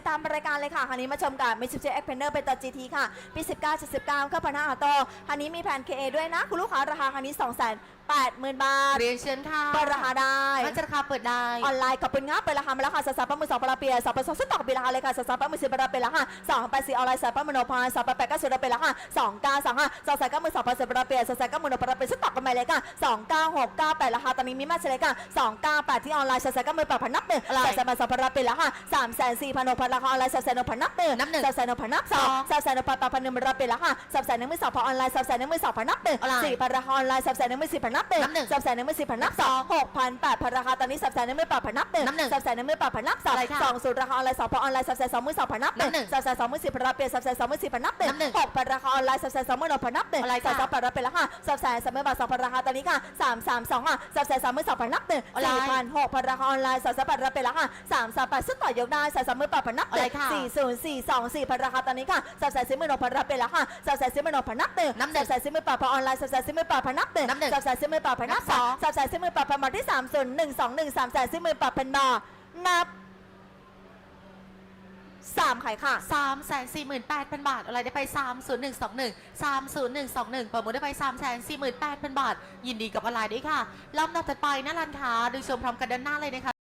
ติดตามรายการเลยค่ะคันนี้มาชมกับมิซูบิชิเอ็กเพนเนอร์เป็นตัว GT ค่ะ ปี19 79เครื่องพันห้าออโต้คันนี้มีแผน KA ด้วยนะ คุณลูกค้าราคาคันนี้ 2 8 0 0 0 0 บาทเรียนเชิญค่ะเปิดราคาได้มันจะราคาเปิดได้ ออนไลน์ขอบคุณงับเปิดราคามาแล้วค่ะสสามมือสองปลาเปียสองปสองสุดตอกปีราคาเลยค่ะสสามมือสิบปลาเปียแล้วค่ะสองแปดสี่ออนไลน์สามปมโนพานสองแปดแปดเก้าสิบปลาเปียแล้วค่ะสองเก้าสองห้าสองสามเก้ามือสองปลาสิบปลาเปียสองสามเก้ามือโนปลาเปียสุดตอกกันไปเลยค่ะสองเก้าหกเก้าแปดราคาตอนนี้มีมาเฉลยค่ะสองเก้าแปดที่ออนไลน์สองสามเก้ามือแปดพันนับหนึ่งอะไรสองสามสองปลาเปียแล้วค่ะสามแสนสี่พันหกพันราคาออนไลน์สามแสนหกพันนับหนึ่งนับหนึ่งสามแสนหกพันนับสองสองสามแสนหกพันแปดพันหนึ่งปลาเปียแล้วค่ะสามแสนหนึ่งมือสองพันออนไลน์สามแสนหนึ่งมือสองพันนับหนึ่งอะไรสี่พันราคาออนไลน์สามแสนหนึ่งมือสี่พันนับหนึ่งนับหนึ่งสามแสนหนึ่งมือสี่พันนับสองหกพันแปดพันราคาตอนนี้สามแสนหนึ่งมือแปดพันนับหนึ่งนับหนึ่งสามแสนหนึ่งมือแปดพันนับสองอะไรคะสองศูนย์ราคาออนไลน์สองพันออนไลน์สามแสนสองมือสองพันนับหนึ่งนับหนึ่งสามแสนสองมือสี่พันรับเปลี่ยนสามแสนสองมือสี่พันนับหนึ่งนับหนึ่งหกพันราคาออนไลน์สามแสนสองมือหนึ่งพันนับหนึ่งอะไรคะสามสองพันรับเป็นแล้วค่ะสามแสนสามมือบาทสองพันราคาตอนนี้ค่ะสามสามสองอะสามแสนสามมือสองพันนับหนึ่งอะไรสี่พันหกพันราคาออนไลน์สามสามพันรับเป็นแล้วค่ะสามสามแปดซึ่งต่อยกได้สามสามมือแปดพันนับหนึ่งอะไรคะสี่ศูนย์สี่สองสี่พันราคาตอนนี้ค่ะสามแสนสี่หมื่นหกพันรับเป็นแล้วค่ะสามแสนสี่หมื่นหกพันนับหนึ่งนับหนึ่สางมแสนสี่หมื่นแปดพันออนไลน์สามแสนสี่หมื่นแปดพันนับหนึ่งนับหนึ่งสามแสนสี่หมื่นแปดพันนับสองสามแสนสี่หมื่นแปดพันมาที่สามศูนย์หนึ่งสองหนึ่งสามแสนสี่หมื่นแปดพันบาทนับสามไข่ค่ะสามแสนสี่หมื่นแปดพันบาท อะไรได้ไปสามศูนย์หนึ่งสองหนึ่งสามศูนย์หนึ่งสองหนึ่งประมูลได้ไปสามแสนสี่หมื่นแปดพันบาท ยินดีกับออนไลน์ด้วยค่ะลำดับถัดไปนะรันค้าดูชมพร้อมกันด้านหน้าเลยนะคะ